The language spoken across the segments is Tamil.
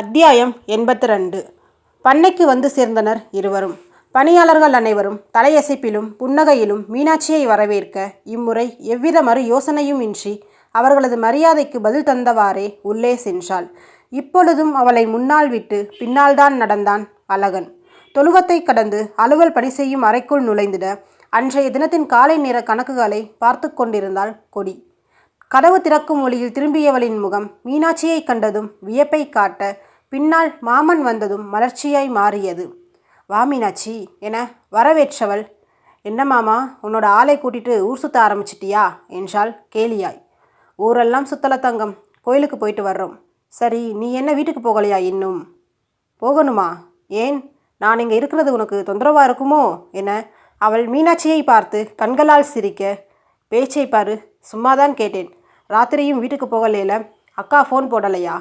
அத்தியாயம் எண்பத்தி ரெண்டு பண்ணைக்கு வந்து சேர்ந்தனர் இருவரும். பணியாளர்கள் அனைவரும் தலையசைப்பிலும் புன்னகையிலும் மீனாட்சியை வரவேற்க இம்முறை எவ்வித மறு யோசனையும் இன்றி அவர்களது மரியாதைக்கு பதில் தந்தவாறே உள்ளே சென்றாள். இப்பொழுதும் அவளை முன்னால் விட்டு பின்னால்தான் நடந்தான் அழகன். தொழுவத்தை கடந்து அலுவல் பணி செய்யும் அறைக்குள் நுழைந்திட அன்றைய தினத்தின் காலை நேர கணக்குகளை பார்த்து கொண்டிருந்தாள் கொடி. கதவு திறக்கும் ஒளியில் திரும்பியவளின் முகம் மீனாட்சியை கண்டதும் வியப்பை காட்ட பின்னால் மாமன் வந்ததும் மலர்ச்சியாய் மாறியது. வா மீனாட்சி என வரவேற்றவள் என்ன மாமா உன்னோட ஆளை கூட்டிட்டு ஊர் சுத்த ஆரம்பிச்சிட்டியா? என்றாள் கேலியாய். ஊரெல்லாம் சுத்தல தங்கம் கோயிலுக்கு போயிட்டு வர்றோம். சரி நீ என்ன வீட்டுக்கு போகலையா இன்னும்? போகணுமா? ஏன்? நான் இங்கே இருக்கிறது உனக்கு தொந்தரவாக இருக்குமோ? என அவள் மீனாட்சியை பார்த்து கண்களால் சிரிக்க பேச்சை பாரு சும்மாதான் கேட்டேன். ராத்திரியும் வீட்டுக்கு போகலையில அக்கா ஃபோன் போடலையா?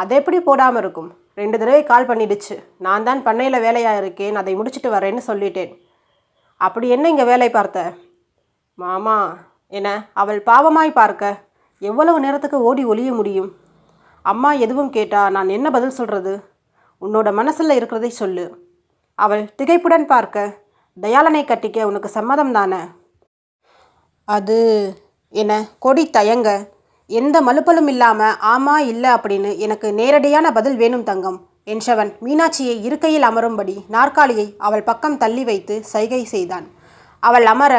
அது எப்படி போடாமல் இருக்கும்? ரெண்டு தடவை கால் பண்ணிடுச்சு. நான் தான் பண்ணையில் வேலையாக இருக்கேன் அதை முடிச்சுட்டு வரேன்னு சொல்லிட்டேன். அப்படி என்ன இங்கே வேலை பார்த்த? மாமா என அவள் பாவமாய் பார்க்க எவ்வளவு நேரத்துக்கு ஓடி ஒளிய முடியும்? அம்மா எதுவும் கேட்டா நான் என்ன பதில் சொல்கிறது உன்னோட மனசில் இருக்கிறதை சொல்லு. அவள் திகைப்புடன் பார்க்க தயாளனை கட்டிக்க உனக்கு சம்மதம் தானே? அது என கொடி தயங்க. எந்த மலுப்பலும் இல்லாமல் ஆமா இல்லை அப்படின்னு எனக்கு நேரடியான பதில் வேணும் தங்கம் என்றவன் மீனாட்சியை இருக்கையில் அமரும்படி நாற்காலியை அவள் பக்கம் தள்ளி வைத்து சைகை செய்தான். அவள் அமர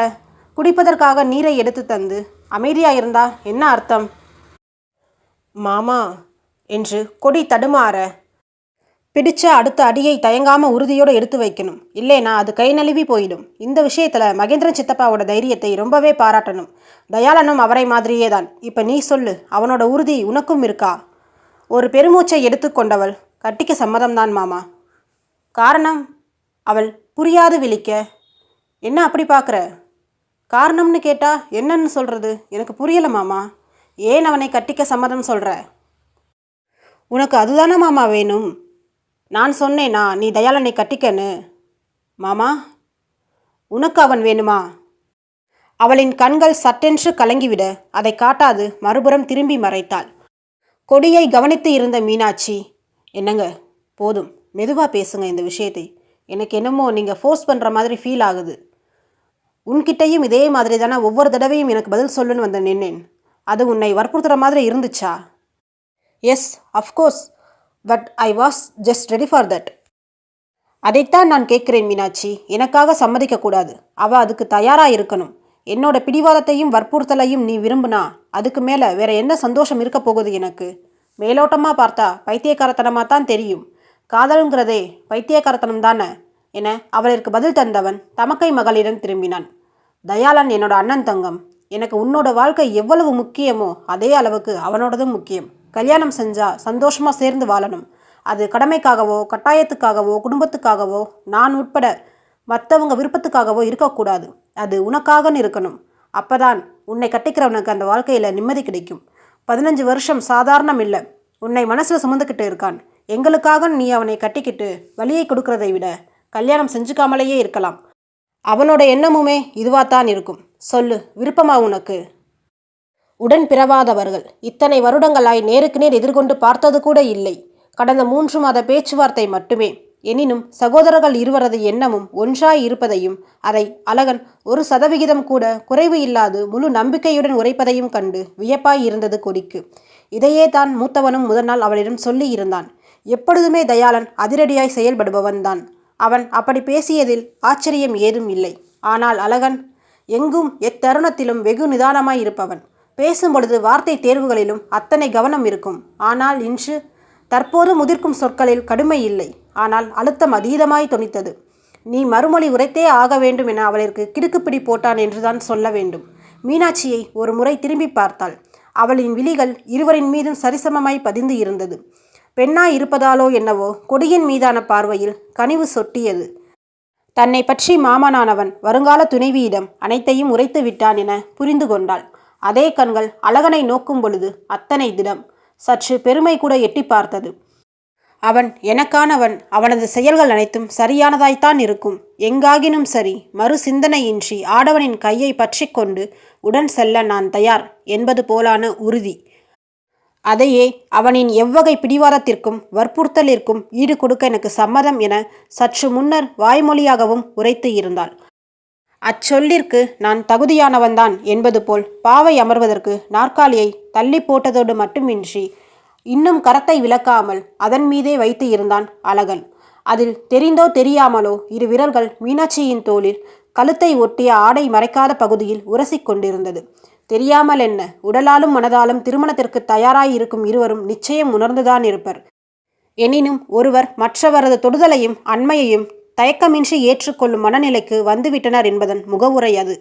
குடிப்பதற்காக நீரை எடுத்து தந்து அமைதியாக இருந்தா என்ன அர்த்தம்? மாமா என்று கொடி தடுமாற பிடிச்ச அடுத்த அடியை தயங்காம உறுதியோடு எடுத்து வைக்கணும். இல்லைனா அது கை நழுவி போயிடும். இந்த விஷயத்துல மகேந்திரன் சித்தப்பாவோட தைரியத்தை ரொம்பவே பாராட்டணும். தயாளனும் அவரை மாதிரியே தான் இப்போ நீ சொல்லு அவனோட உறுதி உனக்கும் இருக்கா? ஒரு பெருமூச்சை எடுத்துக்கொண்டவள் கட்டிக்க சம்மதம்தான் மாமா. காரணம் அவள் புரியாது விழிக்க. என்ன அப்படி பார்க்குற காரணம்னு கேட்டா என்னன்னு சொல்றது? எனக்கு புரியல மாமா. ஏன் அவனை கட்டிக்க சம்மதம் சொல்ற? உனக்கு அதுதானே மாமா வேணும். நான் சொன்னேனா நீ தயாளனை கட்டிக்கன்னு? மாமா உனக்கு அவன் வேணுமா? அவளின் கண்கள் சட்டென்று கலங்கிவிட அதை காட்டாது மறுபுறம் திரும்பி மறைத்தாள். கொடியை கவனித்து இருந்த மீனாட்சி என்னங்க போதும் மெதுவாக பேசுங்க இந்த விஷயத்தை. எனக்கு என்னமோ நீங்கள் ஃபோர்ஸ் பண்ணுற மாதிரி ஃபீல் ஆகுது. உன்கிட்டையும் இதே மாதிரி தானே ஒவ்வொரு தடவையும் எனக்கு பதில் சொல்லுன்னு வந்து நின்னேன். அது உன்னை வற்புறுத்துகிற மாதிரி இருந்துச்சா? Yes of course but I was just ready for that அதைத்தான் நான் கேட்குறேன் மீனாட்சி. எனக்காக சம்மதிக்கக்கூடாது அவள் அதுக்கு தயாராக இருக்கணும். என்னோட பிடிவாதத்தையும் வற்புறுத்தலையும் நீ விரும்புனா அதுக்கு மேலே வேற என்ன சந்தோஷம் இருக்க போகுது எனக்கு? மேலோட்டமாக பார்த்தா பைத்தியக்காரத்தனமாக தான் தெரியும். காதலுங்கிறதே பைத்தியக்காரத்தனம் தானே? என அவளிற்கு பதில் தந்தவன் தமக்கை மகளிடம் திரும்பினான். தயாளன் என்னோட அண்ணன் தங்கம். எனக்கு உன்னோட வாழ்க்கை எவ்வளவு முக்கியமோ அதே அளவுக்கு அவனோடதும் முக்கியம். கல்யாணம் செஞ்சா சந்தோஷமாக சேர்ந்து வாழணும். அது கடமைக்காகவோ கட்டாயத்துக்காகவோ குடும்பத்துக்காகவோ நான் உட்பட மற்றவங்க விருப்பத்துக்காகவோ இருக்கக்கூடாது. அது உனக்காகன்னு இருக்கணும். அப்போதான் உன்னை கட்டிக்கிறவனுக்கு அந்த வாழ்க்கையில் நிம்மதி கிடைக்கும். பதினஞ்சு வருஷம் சாதாரணம் இல்லை. உன்னை மனசில் சுமந்துக்கிட்டு இருக்கான். எங்களுக்காக நீ அவனை கட்டிக்கிட்டு வழியை கொடுக்கறதை விட கல்யாணம் செஞ்சுக்காமலேயே இருக்கலாம். அவனோட எண்ணமுமே இதுவாகத்தான் இருக்கும். சொல்லு விருப்பமா உனக்கு? உடன் பிறவாதவர்கள். இத்தனை வருடங்களாய் நேருக்கு நேர் எதிர்கொண்டு பார்த்தது கூட இல்லை. கடந்த மூன்று மாத பேச்சுவார்த்தை மட்டுமே. எனினும் சகோதரர்கள் இருவரது எண்ணமும் ஒன்றாய் இருப்பதையும் அதை அழகன் ஒரு சதவிகிதம் கூட குறைவு இல்லாது முழு நம்பிக்கையுடன் உரைப்பதையும் கண்டு வியப்பாய் இருந்தது கொடிக்கு. இதையே தான் மூத்தவனும் முதல் நாள் அவளிடம் சொல்லி இருந்தான். எப்பொழுதுமே தயாளன் அதிரடியாய் செயல்படுபவன்தான் அவன் அப்படி பேசியதில் ஆச்சரியம் ஏதும் இல்லை. ஆனால் அழகன் எங்கும் எத்தருணத்திலும் வெகு நிதானமாய் இருப்பவன். பேசும் பொழுது வார்த்தை தேர்வுகளிலும் அத்தனை கவனம் இருக்கும். ஆனால் இன்று தற்போது முதிர்க்கும் சொற்களில் கடுமை இல்லை. ஆனால் அழுத்தம் அதீதமாய் தொனித்தது. நீ மறுமொழி உரைத்தே ஆக வேண்டும் என அவளிற்கு கிடுக்குப்பிடி போட்டான் என்றுதான் சொல்ல வேண்டும். மீனாட்சியை ஒரு முறை திரும்பி பார்த்தாள். அவளின் விழிகள் இருவரின் மீதும் சரிசமமாய் பதிந்து இருந்தது. பெண்ணாய் இருப்பதாலோ என்னவோ கொடியின் மீதான பார்வையில் கனிவு சொட்டியது. தன்னை பற்றி மாமனானவன் வருங்கால துணைவியிடம் அனைத்தையும் உரைத்து விட்டான் என புரிந்து கொண்டாள். அதே கண்கள் அழகனை நோக்கும் பொழுது அத்தனை திடம் சற்று பெருமை கூட எட்டி பார்த்தது. அவன் எனக்கானவன் அவனது செயல்கள் அனைத்தும் சரியானதாய்த்தான் இருக்கும். எங்காகினும் சரி மறு சிந்தனையின்றி ஆடவனின் கையை பற்றி கொண்டு உடன் செல்ல நான் தயார் என்பது போலான உறுதி. அதையே அவனின் எவ்வகை பிடிவாதத்திற்கும் வற்புறுத்தலிற்கும் ஈடு கொடுக்க எனக்கு சம்மதம் என சற்று முன்னர் வாய்மொழியாகவும் உரைத்து இருந்தாள். அச்சொல்லிற்கு நான் தகுதியானவன்தான் என்பது போல் பாவை அமர்வதற்கு நாற்காலியை தள்ளி போட்டதோடு மட்டுமின்றி இன்னும் கரத்தை விளக்காமல் அதன் மீதே வைத்து இருந்தான் அழகன். அதில் தெரிந்தோ தெரியாமலோ இரு விரல்கள் மீனாட்சியின் தோளில் கழுத்தை ஒட்டிய ஆடை மறைக்காத பகுதியில் உரசிக்கொண்டிருந்தது தெரியாமல் என்ன உடலாலும் மனதாலும் திருமணத்திற்கு தயாராயிருக்கும் இருவரும் நிச்சயம் உணர்ந்துதான் இருப்பர். எனினும் ஒருவர் மற்றவரது தொடுதலையும் அண்மையையும் தயக்கமின்றி ஏற்றுக்கொள்ளும் மனநிலைக்கு வந்துவிட்டனர் என்பதன் முகவுரை அது.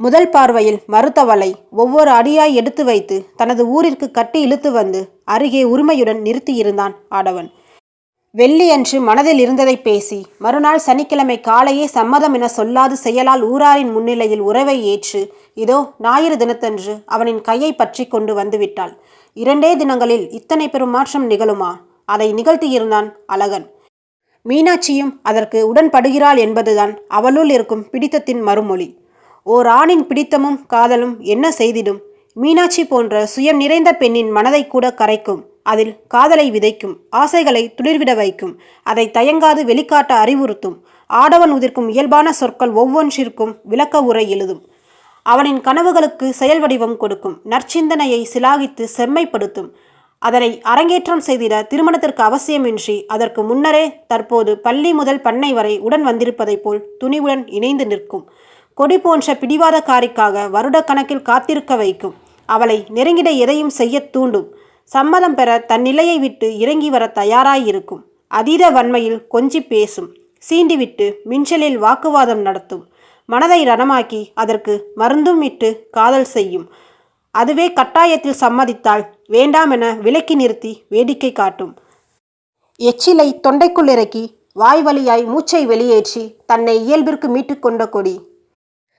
முதல் பார்வையில் மறுத்தவளை ஒவ்வொரு அடியாய் எடுத்து வைத்து தனது ஊரிற்கு கட்டி இழுத்து வந்து அருகே உரிமையுடன் நிறுத்தியிருந்தான் ஆடவன். வெள்ளியன்று மனதில் இருந்ததை பேசி மறுநாள் சனிக்கிழமை காலையே சம்மதம் என சொல்லாது செயலால் ஊராரின் முன்னிலையில் உறவை ஏற்று இதோ ஞாயிறு தினத்தன்று அவனின் கையை பற்றி கொண்டு வந்துவிட்டாள். இரண்டே தினங்களில் இத்தனை பெரும் மாற்றம் நிகழுமா? அதை நிகழ்த்தியிருந்தான் அழகன். மீனாட்சியும் அதற்கு உடன்படுகிறாள் என்பதுதான் அவளுள் இருக்கும் பிடித்தத்தின் மறுமொழி. ஓர் ஆணின் பிடித்தமும் காதலும் என்ன செய்திடும்? மீனாட்சி போன்ற சுயம் நிறைந்த பெண்ணின் மனதை கூட கரைக்கும். அதில் காதலை விதைக்கும் ஆசைகளை துளிர்விட வைக்கும். அதை தயங்காது வெளிக்காட்ட அறிவுறுத்தும். ஆடவன் உதிர்க்கும் இயல்பான சொற்கள் ஒவ்வொன்றிற்கும் விளக்க உரை எழுதும். அவனின் கனவுகளுக்கு செயல் வடிவம் கொடுக்கும். நற்சிந்தனையை சிலாகித்து செம்மைப்படுத்தும். அதனை அரங்கேற்றம் செய்திட திருமணத்திற்கு அவசியமின்றி அதற்கு முன்னரே தற்போது பள்ளி முதல் பண்ணை வரை உடன் வந்திருப்பதைப் போல் துணிவுடன் இணைந்து நிற்கும். கொடி போன்ற பிடிவாதக்காரிக்காக வருடக்கணக்கில் காத்திருக்க வைக்கும். அவளை நெருங்கிட எதையும் செய்ய தூண்டும். சம்மதம் பெற தன் நிலையை விட்டு இறங்கி வர தயாராயிருக்கும். அதீத வன்மையில் கொஞ்சி பேசும். சீண்டிவிட்டு மின்சலில் வாக்குவாதம் நடத்தும். மனதை ரணமாக்கி அதற்கு மருந்தும் இட்டு காதல் செய்யும். அதுவே கட்டாயத்தில் சம்மதித்தால் வேண்டாம் என விலக்கி நிறுத்தி வேடிக்கை காட்டும். எச்சிலை தொண்டைக்குள் இறக்கி வாய் வழியாய் மூச்சை வெளியேற்றி தன்னை இயல்பிற்கு மீட்டுக்கொண்ட கொடி.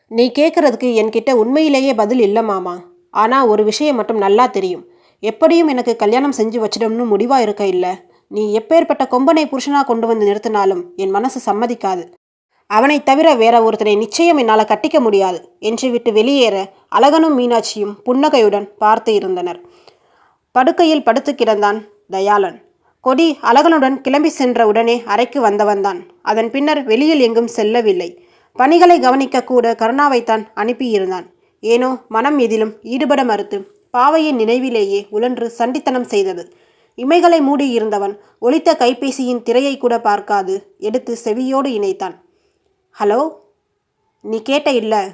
நீ கேட்கறதுக்கு என்கிட்ட உண்மையிலேயே பதில் இல்லை மாமா. ஆனால் ஒரு விஷயம் மட்டும் நல்லா தெரியும். எப்படியும் எனக்கு கல்யாணம் செஞ்சு வச்சிடும்னு முடிவாக இருக்க இல்லை. நீ எப்பேற்பட்ட கொம்பனை புருஷனாக கொண்டு வந்து நிறுத்தினாலும் என் மனசு சம்மதிக்காது. அவனைத் தவிர வேற ஒருத்தனை நிச்சயம் என்னால் கட்டிக்க முடியாது. என்று விட்டு வெளியேற அழகனும் மீனாட்சியும் புன்னகையுடன் பார்த்து இருந்தனர். படுக்கையில் படுத்து கிடந்தான் தயாளன். கொடி அழகனுடன் கிளம்பி சென்ற உடனே அறைக்கு வந்தவன்தான். அதன் பின்னர் வெளியில் எங்கும் செல்லவில்லை. பணிகளை கவனிக்க கூட கருணாவைத்தான் அனுப்பியிருந்தான். ஏனோ மனம் எதிலும் ஈடுபட மறுத்து பாவையின் நினைவிலேயே உழன்று சண்டித்தனம் செய்தது. இமைகளை மூடி இருந்தவன் கைபேசியின் திரையை கூட பார்க்காது எடுத்து செவியோடு இணைத்தான். ஹலோ நீ கேட்ட இல்ல?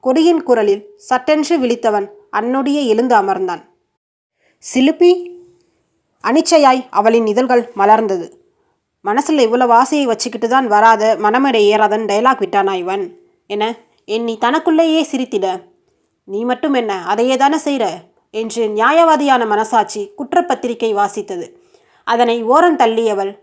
கொடியின் குரலில் சட்டென்று விழித்தவன் அன்னொடியே எழுந்து அமர்ந்தான். சிலுப்பி. அனிச்சையாய் அவளின் இதழ்கள் மலர்ந்தது. மனசில் இவ்வளவு ஆசையை வச்சுக்கிட்டு தான் வராத மனமடை ஏறாதன் டயலாக் விட்டானா இவன்? என எண்ணி தனக்குள்ளேயே சிரித்திட. நீ மட்டும் என்ன அதையே தானே செய்கிற என்று நியாயவாதியான மனசாட்சி குற்றப்பத்திரிகை வாசித்தது. அதனை ஓரம் தள்ளியவள்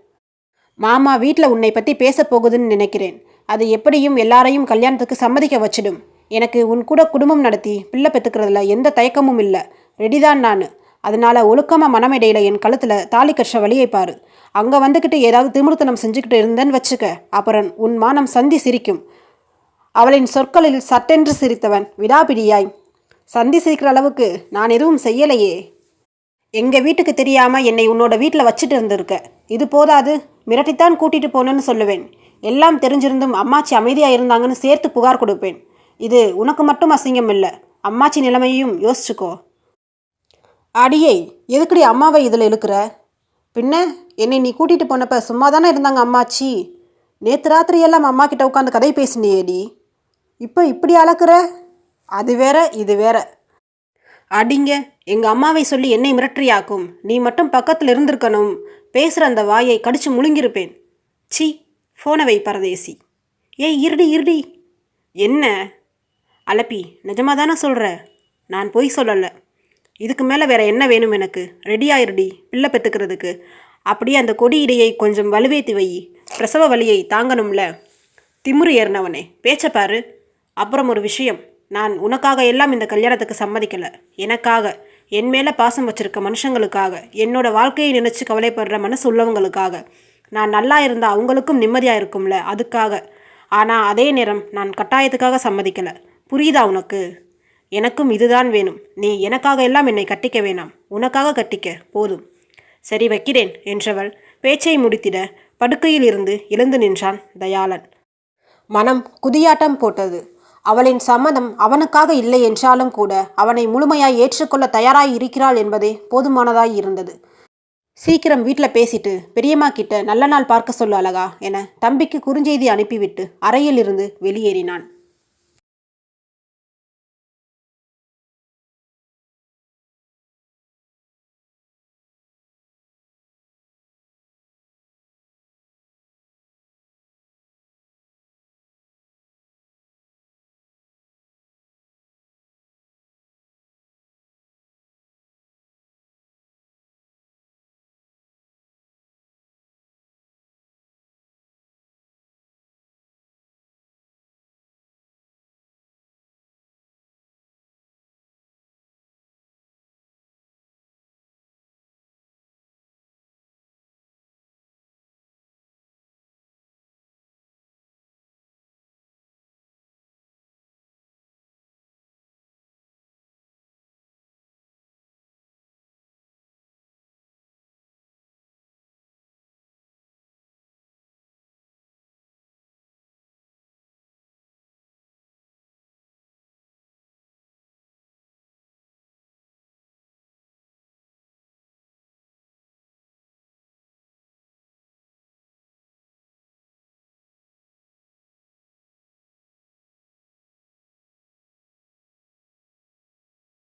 மாமா வீட்டில் உன்னை பற்றி பேசப் போகுதுன்னு நினைக்கிறேன். அது எப்படியும் எல்லாரையும் கல்யாணத்துக்கு சம்மதிக்க வச்சிடும். எனக்கு உன் கூட குடும்பம் நடத்தி பிள்ளை பெற்றுக்கிறதுல எந்த தயக்கமும் இல்லை. ரெடிதான் நான். அதனால் ஒழுக்கமாக மனமேடையில் என் கழுத்தில் தாலி கற்ற வழியை பாரு. அங்கே வந்துக்கிட்டு ஏதாவது திமிர்த்தனம் செஞ்சுக்கிட்டு இருந்தேன்னு வச்சுக்க. அப்புறம் உன் மானம் சந்தி சிரிக்கும். அவளின் சொற்களில் சட்டென்று சிரித்தவன் விடாபிடியாய். சந்தி சிரிக்கிற அளவுக்கு நான் எதுவும் செய்யலையே. எங்கள் வீட்டுக்கு தெரியாமல் என்னை உன்னோட வீட்டில் வச்சுட்டு இருந்திருக்க. இது போதாது. மிரட்டித்தான் கூட்டிட்டு போனேன்னு சொல்லுவேன். எல்லாம் தெரிஞ்சிருந்தும் அம்மாச்சி அமைதியாக இருந்தாங்கன்னு சேர்த்து புகார் கொடுப்பேன். இது உனக்கு மட்டும் அசிங்கம் இல்லை அம்மாச்சி நிலைமையும் யோசிச்சுக்கோ. அடியே எதுக்குடி அம்மாவை இதில் இழுக்கிற? பின்ன என்னை நீ கூட்டிகிட்டு போனப்ப சும்மா தானே இருந்தாங்க அம்மாச்சி? நேற்று ராத்திரி எல்லாம் அம்மா கிட்ட உட்காந்து கதை பேசினியேடி. இப்போ இப்படி அளக்குற? அது வேற இது வேற. அடிங்க எங்கள் அம்மாவை சொல்லி என்னை மிரட்டறியாக்கும். நீ மட்டும் பக்கத்தில் இருந்திருக்கணும். பேசுகிற அந்த வாயை கடிச்சு முழுங்கிருப்பேன் சி ஃபோனை வை பரதேசி. ஏய் இருடி இருடி. என்ன? அலப்பி நிஜமாக தானே சொல்கிற நான் பொய் சொல்லலை. இதுக்கு மேலே வேற என்ன வேணும் எனக்கு? ரெடியாயிருடி பிள்ளை பெற்றுக்கிறதுக்கு அப்படியே அந்த கொடி இடையை கொஞ்சம் வலுவேத்தி வை. பிரசவ வலியை தாங்கணும்ல. திமுரு ஏறினவனே பேச்ச பாரு. அப்புறம் ஒரு விஷயம் நான் உனக்காக எல்லாம் இந்த கல்யாணத்துக்கு சம்மதிக்கலை. எனக்காக என் மேலே பாசம் வச்சிருக்க மனுஷங்களுக்காக என்னோட வாழ்க்கையை நினச்சி கவலைப்படுற மனசு உள்ளவங்களுக்காக. நான் நல்லா இருந்தால் அவங்களுக்கும் நிம்மதியாக இருக்கும்ல அதுக்காக. ஆனால் அதே நேரம் நான் கட்டாயத்துக்காக சம்மதிக்கலை. புரியுதா உனக்கு? எனக்கும் இதுதான் வேணும். நீ எனக்காக எல்லாம் என்னை கட்டிக்க வேணாம். உனக்காக கட்டிக்க போதும். சரி வைக்கிறேன் என்றவள் பேச்சை முடித்திட படுக்கையில் இருந்து எழுந்து நின்றான் தயாளன். மனம் குதியாட்டம் போட்டது. அவளின் சம்மதம் அவனுக்காக இல்லை என்றாலும் கூட அவனை முழுமையாய் ஏற்றுக்கொள்ள தயாராய் இருக்கிறாள் என்பதே போதுமானதாய் இருந்தது. சீக்கிரம் வீட்டில் பேசிட்டு பெரியம்மா கிட்ட நல்ல நாள் பார்க்க சொல்லு அழகா என தம்பிக்கு குறுஞ்செய்தி அனுப்பிவிட்டு அறையிலிருந்து வெளியேறினான்.